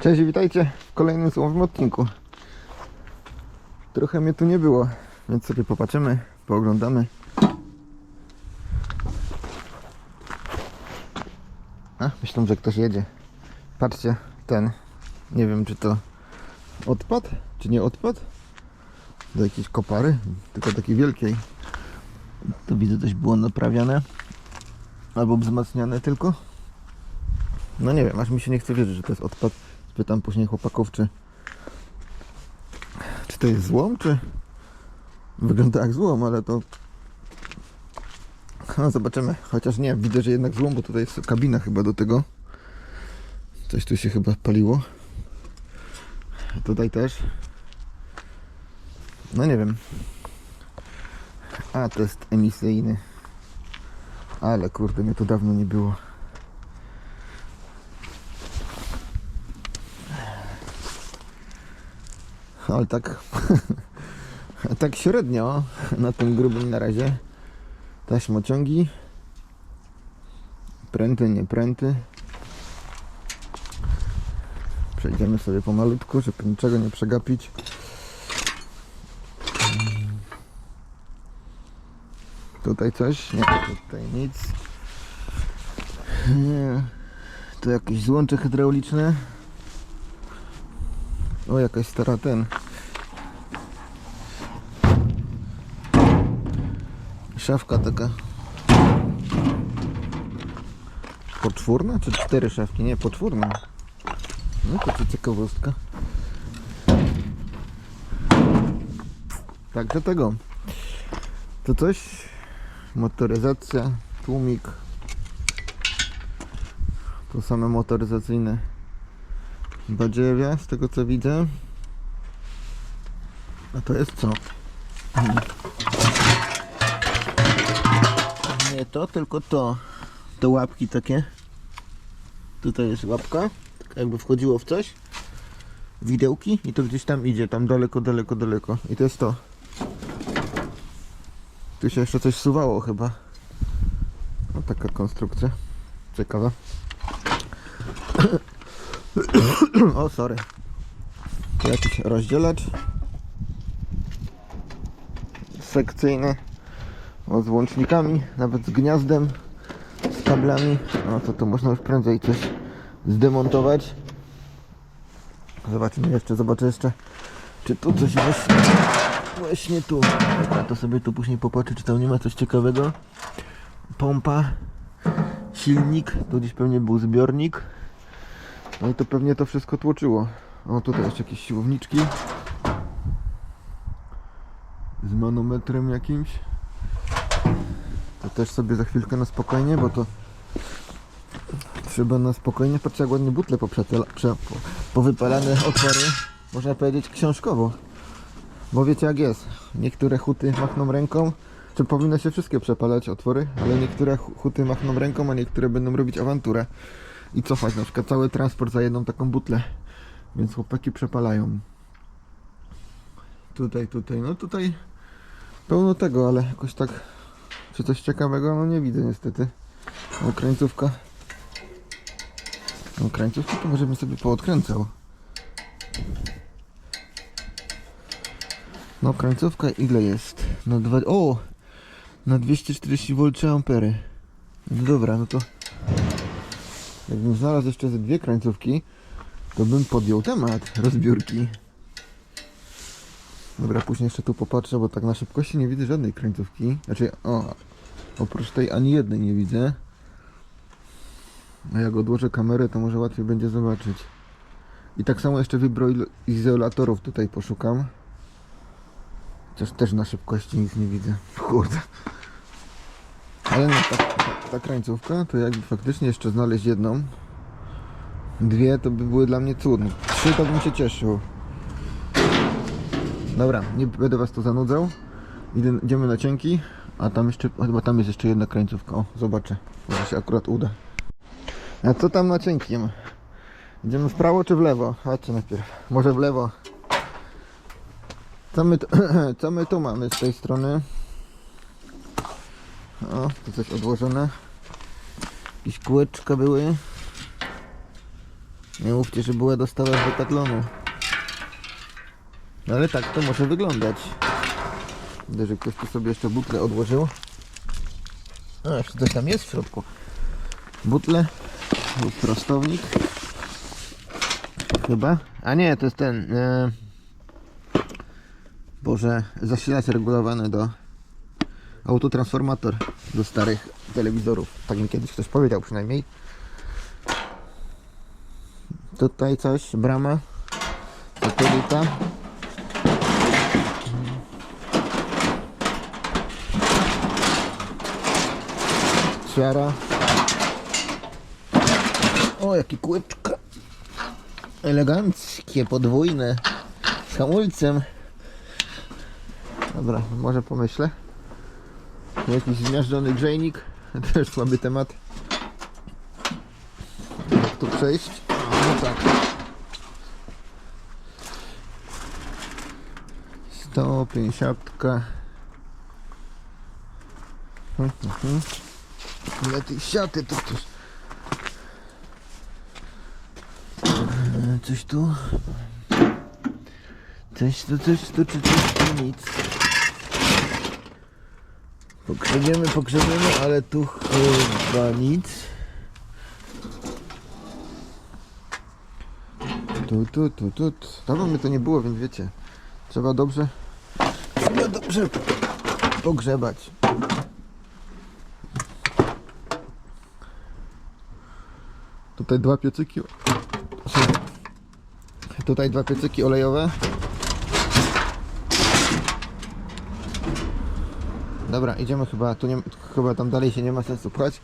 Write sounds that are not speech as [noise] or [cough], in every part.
Cześć, witajcie w kolejnym słownym odcinku. Trochę mnie tu nie było, więc sobie popatrzymy, pooglądamy. A, myślę, że ktoś jedzie. Patrzcie, ten, nie wiem czy to odpad, czy nie odpad? Do jakiejś kopary, tylko takiej wielkiej. To widzę, coś było naprawiane. Albo wzmacniane tylko. No nie wiem, aż mi się nie chce wierzyć, że to jest odpad. Spytam później chłopaków, czy czy to jest złom, czy wygląda jak złom, ale to no zobaczymy. Chociaż nie, widzę, że jednak złom, bo tutaj jest kabina chyba do tego. Coś tu się chyba paliło. Tutaj też. No nie wiem. A, to jest emisyjny. Ale kurde, mnie to dawno nie było. Ale tak, [laughs] tak średnio na tym grubym na razie. Taśmociągi. Pręty, nie pręty. Przejdziemy sobie pomalutku, żeby niczego nie przegapić. Tutaj coś? Nie, tutaj nic. Nie. Tu jakieś złącze hydrauliczne. O, jakaś stara ten. Szafka taka. Poczwórna? Czy cztery szafki? Nie, poczwórna. No to czy ciekawostka. Także tego. To coś. Motoryzacja, tłumik. To same motoryzacyjne badziewia, z tego co widzę. A to jest co? Nie to, tylko to. Te łapki takie. Tutaj jest łapka. Tak jakby wchodziło w coś. Widełki i to gdzieś tam idzie, tam daleko, daleko, daleko. I to jest to. Tu się jeszcze coś suwało chyba. No taka konstrukcja. Ciekawa. [coughs] o, sorry. Jakiś rozdzielacz. Sekcyjny. Z łącznikami, nawet z gniazdem, z kablami. No to tu można już prędzej coś zdemontować. Zobaczymy jeszcze, zobaczę jeszcze, czy tu coś właśnie, właśnie tu. Dobra, to sobie tu później popatrzę, czy tam nie ma coś ciekawego. Pompa, silnik, tu gdzieś pewnie był zbiornik. No i to pewnie to wszystko tłoczyło. O, tutaj jeszcze jakieś siłowniczki. Z manometrem jakimś. To też sobie za chwilkę na spokojnie, bo to trzeba na spokojnie. Patrzcie jak ładnie butle po, powypalane otwory. Można powiedzieć książkowo. Bo wiecie jak jest. Niektóre huty machną ręką. Czy powinno się wszystkie przepalać otwory, ale niektóre hu- huty machną ręką, a niektóre będą robić awanturę i cofać na przykład cały transport za jedną taką butlę. Więc chłopaki przepalają. Tutaj, tutaj, no tutaj pełno tego, ale jakoś tak czy coś ciekawego, no nie widzę niestety. Krańcówka. No krańcówki to możemy sobie poodkręcał. No krańcówka ile jest? Na dwa... O! Na 240 V ampery. No dobra, no to Jakbym znalazł jeszcze ze dwie krańcówki, to bym podjął temat rozbiórki. Dobra, później jeszcze tu popatrzę, bo tak na szybkości nie widzę żadnej krańcówki. Znaczy, o, oprócz tej ani jednej nie widzę. A jak odłożę kamerę, to może łatwiej będzie zobaczyć. I tak samo jeszcze wibroizolatorów tutaj poszukam. Chociaż też na szybkości nic nie widzę. [laughs] Kurde. Ale no, ta, ta, ta krańcówka, to jakby faktycznie jeszcze znaleźć jedną, dwie, to by były dla mnie cud. Trzy to bym się cieszył. Dobra, nie będę was tu zanudzał. Idziemy na cienki, a tam jeszcze, chyba tam jest jeszcze jedna krańcówka. O, zobaczę, może się akurat uda. A co tam na cienkim? Idziemy w prawo czy w lewo? Chodźcie najpierw. Może w lewo. Co my, tu, [clears throat] co my tu mamy z tej strony? O, tu coś odłożone. Jakieś kółeczka były. Nie mówcie, że była dostawa z Decathlonu. No ale tak to może wyglądać. Widzę, że ktoś tu sobie jeszcze butlę odłożył. A, jeszcze coś tam jest w środku. Butle prostownik. Chyba. A nie, to jest ten. E... Boże, zasilacz regulowany do autotransformator do starych telewizorów. Tak mi kiedyś ktoś powiedział przynajmniej. Tutaj coś, brama, satelita. Siara. O, jakie kółeczka. Eleganckie, podwójne. Z hamulcem. Dobra, może pomyślę. Jakiś zmiażdżony grzejnik. [laughs] Też słaby temat. Jak tu przejść? No tak. 150. Mhm, mhm. Ile tej siaty to też. E, Coś tu. Coś tu, coś tu, czy coś tu, nic. Pogrzebiemy, pogrzebiemy, ale tu chyba nic. Tu, tu, tu. tu. Dawno mnie to nie było, więc wiecie. Trzeba dobrze, trzeba dobrze pogrzebać. Tutaj dwa piecyki. Tutaj dwa piecyki olejowe. Dobra, idziemy chyba, tu nie, chyba tam dalej się nie ma sensu pchać.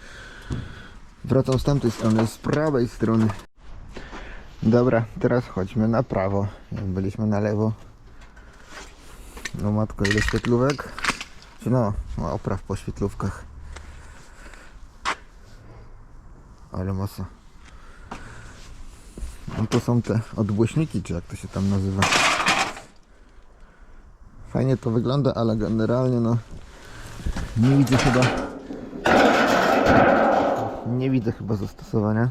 Wracam z tamtej strony, z prawej strony. Dobra, teraz chodźmy na prawo. Byliśmy na lewo. No matko, ile świetlówek. No opraw po świetlówkach. Ale masa. To są te odbłyśniki, czy jak to się tam nazywa. Fajnie to wygląda, ale generalnie no nie widzę chyba nie widzę chyba zastosowania.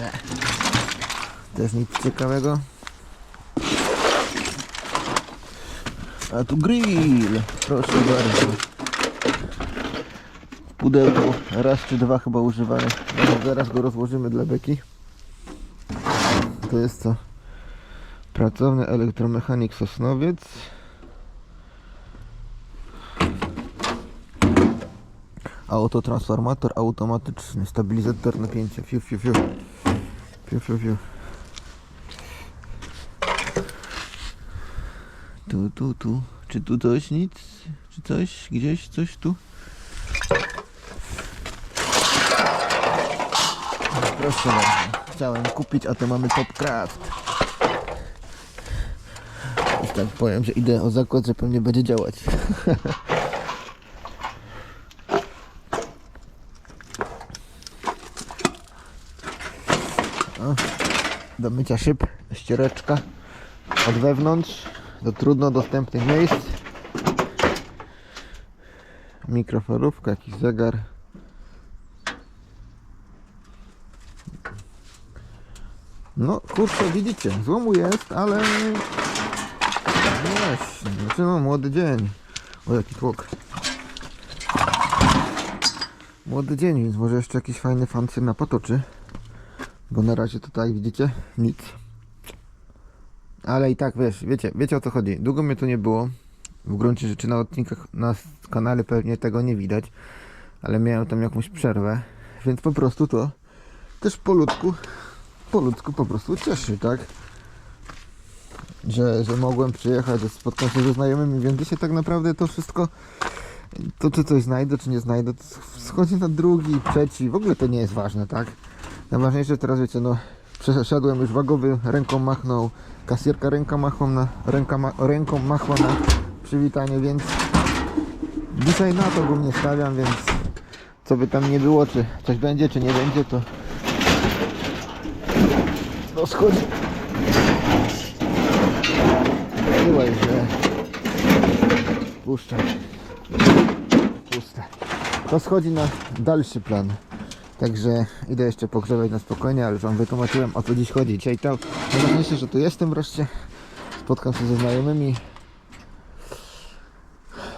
Nie. Też nic ciekawego. A tu grill, proszę bardzo. W pudełku raz czy dwa chyba używamy. Zaraz- Zaraz go rozłożymy dla beki. To jest co? Pracowny elektromechanik Sosnowiec. Autotransformator automatyczny, stabilizator napięcia. Fiu, fiu, fiu. Fiu, fiu, fiu. Tu, tu, tu. Czy tu coś? Nic? Czy coś? Gdzieś? Coś tu? Proszę bardzo. Chciałem kupić, a to mamy Topcraft. Już tak powiem, że idę o zakład, że pewnie będzie działać. [laughs] Do mycia szyb, ściereczka od wewnątrz do trudno dostępnych miejsc. Mikrofalówka, jakiś zegar. No kurczę, widzicie, złomu jest, ale właśnie, znaczy no młody dzień. O jaki tłok. Młody dzień, więc może jeszcze jakiś fajny fancy na potoczy. Bo na razie tutaj widzicie nic. Ale i tak wiesz, wiecie, wiecie o co chodzi. Długo mnie tu nie było. W gruncie rzeczy na odcinkach na kanale pewnie tego nie widać. Ale miałem tam jakąś przerwę. Więc po prostu to też po ludzku, po ludzku po prostu cieszy, tak? Że, że mogłem przyjechać, że spotkać się ze znajomymi, więc dzisiaj tak naprawdę to wszystko, to czy coś znajdę, czy nie znajdę, to schodzi na drugi, trzeci, w ogóle to nie jest ważne, tak? Najważniejsze teraz wiecie, no przeszedłem już wagowy, ręką machnął, kasjerka ręka machła na, ręka ma, ręką machła na przywitanie, więc dzisiaj na to głównie stawiam, więc co by tam nie było, czy coś będzie, czy nie będzie, to to schodzi. Byłeś, że puszczam. Puste. To schodzi na dalszy plan. Także idę jeszcze pogrzewać na spokojnie, ale już wam wytłumaczyłem o co dziś chodzi. Dzisiaj to najważniejsze, że tu jestem wreszcie. Spotkam się ze znajomymi.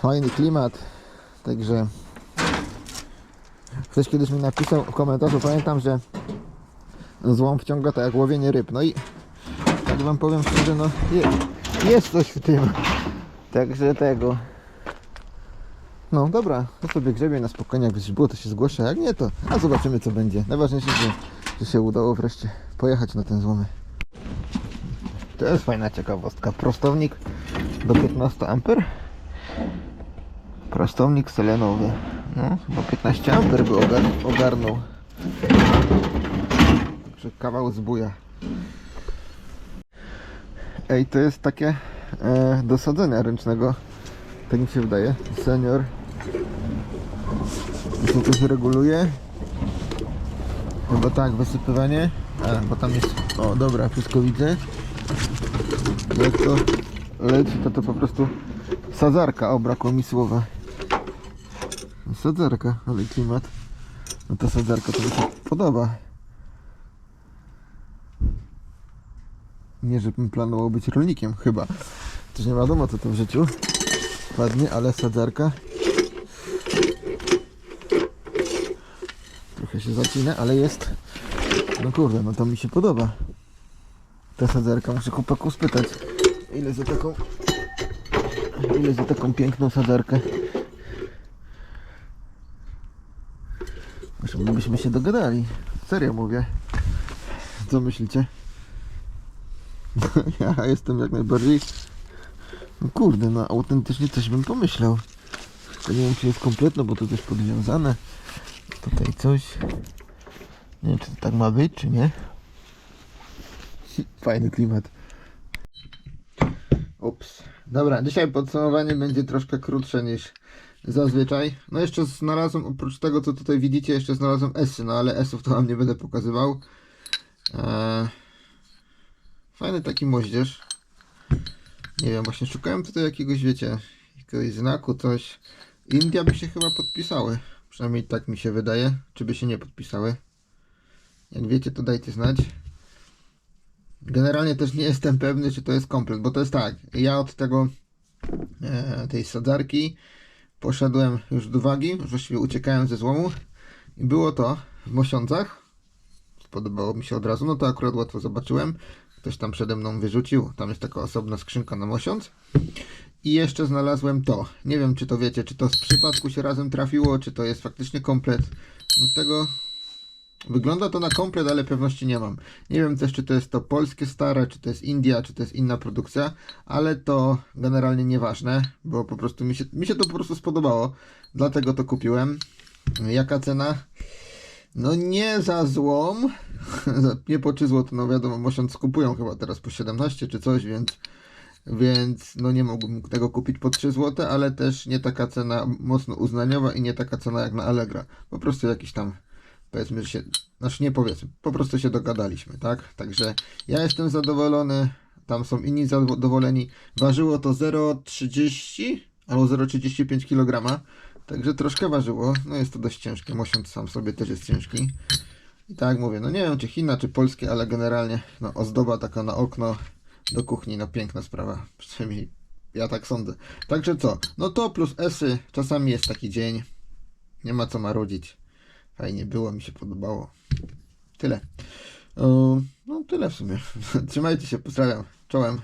Fajny klimat. Także ktoś kiedyś mi napisał w komentarzu, pamiętam, że złom wciąga tak jak łowienie ryb. No i tak wam powiem szczerze, no jest, jest coś w tym. Także tego. No dobra, to sobie grzebie na spokojnie, jakby coś było to się zgłoszę, jak nie to, a zobaczymy co będzie. Najważniejsze, że, że się udało wreszcie pojechać na ten złomy. To jest fajna ciekawostka. Prostownik do 15 A. Prostownik selenowy. No, chyba 15 A by ogar ogarnął. Także kawał zbuja. Ej, to jest takie e, do sadzenia ręcznego. Tak mi się wydaje. Senior. Tu to się reguluje. Chyba tak, wysypywanie. A, bo tam jest. O, dobra, wszystko widzę. Jak to leci, to to po prostu sadzarka. O, brakło mi słowa. Sadzarka, ale klimat. No ta sadzarka to mi się podoba. Nie, żebym planował być rolnikiem, chyba. Też nie wiadomo co to w życiu padnie, ale sadzarka. Trochę się ale jest. No kurde, no to mi się podoba. Ta sadzarka, muszę chłopaku spytać. Ile za taką. Ile za taką piękną sadzarkę? Może byśmy się dogadali. Serio mówię. Co myślicie? [laughs] ja jestem jak najbardziej. No kurde, no autentycznie coś bym pomyślał. Nie wiem czy jest kompletne, bo to też podwiązane. Tutaj coś. Nie wiem czy to tak ma być, czy nie. [laughs] Fajny klimat. Ups. Dobra, dzisiaj podsumowanie będzie troszkę krótsze niż zazwyczaj. No jeszcze znalazłem, oprócz tego co tutaj widzicie, jeszcze znalazłem esy, no ale esów to wam nie będę pokazywał. Eee, fajny taki moździerz. Nie wiem, właśnie szukałem tutaj jakiegoś, wiecie, jakiegoś znaku, coś. India by się chyba podpisały. Przynajmniej tak mi się wydaje. Czy by się nie podpisały? Jak wiecie, to dajcie znać. Generalnie też nie jestem pewny, czy to jest komplet, bo to jest tak. Ja od tego e, tej sadzarki poszedłem już do wagi, właściwie uciekałem ze złomu i było to w Mosiącach. Spodobało mi się od razu, no to akurat łatwo zobaczyłem. Ktoś tam przede mną wyrzucił. Tam jest taka osobna skrzynka na mosiąc. I jeszcze znalazłem to. Nie wiem, czy to wiecie, czy to z przypadku się razem trafiło, czy to jest faktycznie komplet. Tego wygląda to na komplet, ale pewności nie mam. Nie wiem też, czy to jest to polskie stare, czy to jest India, czy to jest inna produkcja, ale to generalnie nieważne, bo po prostu mi się, mi się to po prostu spodobało. Dlatego to kupiłem. Jaka cena? No nie za złom. [laughs] nie po trzy złote, no wiadomo, mosiąc kupują chyba teraz po 17 czy coś, więc więc no nie mógłbym tego kupić po 3 złote, ale też nie taka cena mocno uznaniowa i nie taka cena jak na Allegra. Po prostu jakiś tam powiedzmy, że się, znaczy nie powiedzmy, po prostu się dogadaliśmy, tak? Także ja jestem zadowolony, tam są inni zadowoleni. Ważyło to 0,30 albo 0,35 kg. Także troszkę ważyło, no jest to dość ciężkie, mosiąc sam sobie też jest ciężki. I tak mówię, no nie wiem czy China, czy polskie, ale generalnie no, ozdoba taka na okno do kuchni, no piękna sprawa, przynajmniej ja tak sądzę. Także co, no to plus esy, czasami jest taki dzień, nie ma co marudzić. Fajnie było, mi się podobało. Tyle. Yy, No tyle w sumie. [laughs] Trzymajcie się, pozdrawiam. Czołem.